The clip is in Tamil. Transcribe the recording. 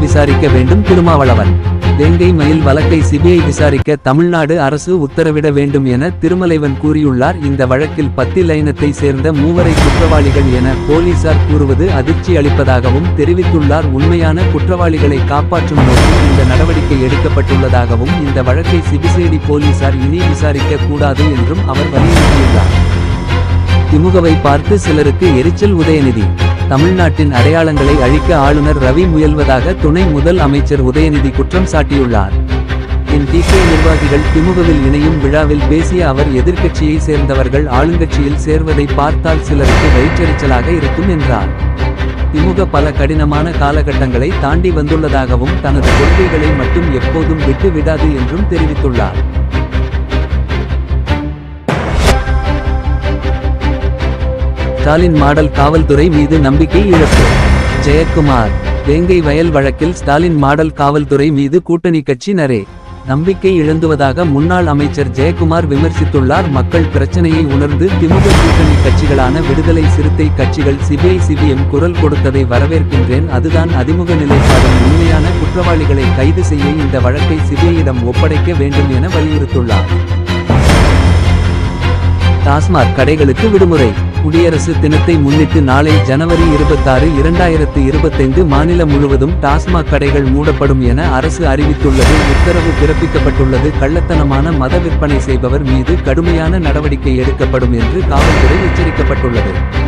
விசாரிக்க வேண்டும். திருமாவளவன். வேங்கை மயில் வழக்கை சிபிஐ விசாரிக்க தமிழ்நாடு அரசு உத்தரவிட வேண்டும் என திருமலைவன் கூறியுள்ளார். இந்த வழக்கில் பத்தி லைனத்தை சேர்ந்த மூவரை குற்றவாளிகள் என போலீசார் கூறுவது அதிர்ச்சி அளிப்பதாகவும் தெரிவித்துள்ளார். உண்மையான குற்றவாளிகளை காப்பாற்றும் நோக்கில் இந்த நடவடிக்கை எடுக்கப்பட்டுள்ளதாகவும் இந்த வழக்கை சிபிசேடி போலீசார் இனி விசாரிக்க கூடாது என்றும் அவர் வலியுறுத்தியுள்ளார். திமுகவை பார்த்து சிலருக்கு எரிச்சல் உதயநிதி. தமிழ்நாட்டின் அடையாளங்களை அழிக்க ஆளுநர் ரவி முயல்வதாக துணை முதல் அமைச்சர் உதயநிதி குற்றம் சாட்டியுள்ளார். என் டிகே நிர்வாகிகள் திமுகவில் இணையும் விழாவில் பேசிய அவர் எதிர்க்கட்சியை சேர்ந்தவர்கள் ஆளுங்கட்சியில் சேர்வதை பார்த்தால் சிலருக்கு வயிற்றெரிச்சலாக இருக்கும் என்றார். திமுக பல கடினமான காலகட்டங்களை தாண்டி வந்துள்ளதாகவும் தனது கொள்கைகளை மட்டும் எப்போதும் விட்டுவிடாது என்றும் தெரிவித்துள்ளார். ஸ்டாலின் மாடல் காவல்துறை மீது நம்பிக்கை இழப்பு. ஜெயக்குமார் வேங்கை வயல் வழக்கில் ஸ்டாலின் மாடல் காவல்துறை மீது கூட்டணி கட்சி நரே. நம்பிக்கை இழந்துவதாக முன்னாள் அமைச்சர் ஜெயக்குமார் விமர்சித்துள்ளார். மக்கள் பிரச்சனையை உணர்ந்து திமுக கூட்டணி கட்சிகளான விடுதலை சிறுத்தை கட்சிகள் சிபிஐ சிபிஎம் குரல் கொடுத்ததை வரவேற்கின்றேன். அதுதான் அதிமுக நிலைப்பாடும். உண்மையான குற்றவாளிகளை கைது செய்ய இந்த வழக்கை சிபிஐயிடம் ஒப்படைக்க வேண்டும் என வலியுறுத்துள்ளார். டாஸ்மாக் கடைகளுக்கு விடுமுறை. குடியரசு தினத்தை முன்னிட்டு நாளை ஜனவரி இருபத்தாறு இரண்டாயிரத்து இருபத்தைந்து மாநிலம் முழுவதும் டாஸ்மாக் கடைகள் மூடப்படும் என அரசு அறிவித்துள்ளது. உத்தரவு பிறப்பிக்கப்பட்டுள்ளது. கள்ளத்தனமான மத விற்பனை செய்பவர் மீது கடுமையான நடவடிக்கை எடுக்கப்படும் என்று காவல்துறை எச்சரிக்கப்பட்டுள்ளது.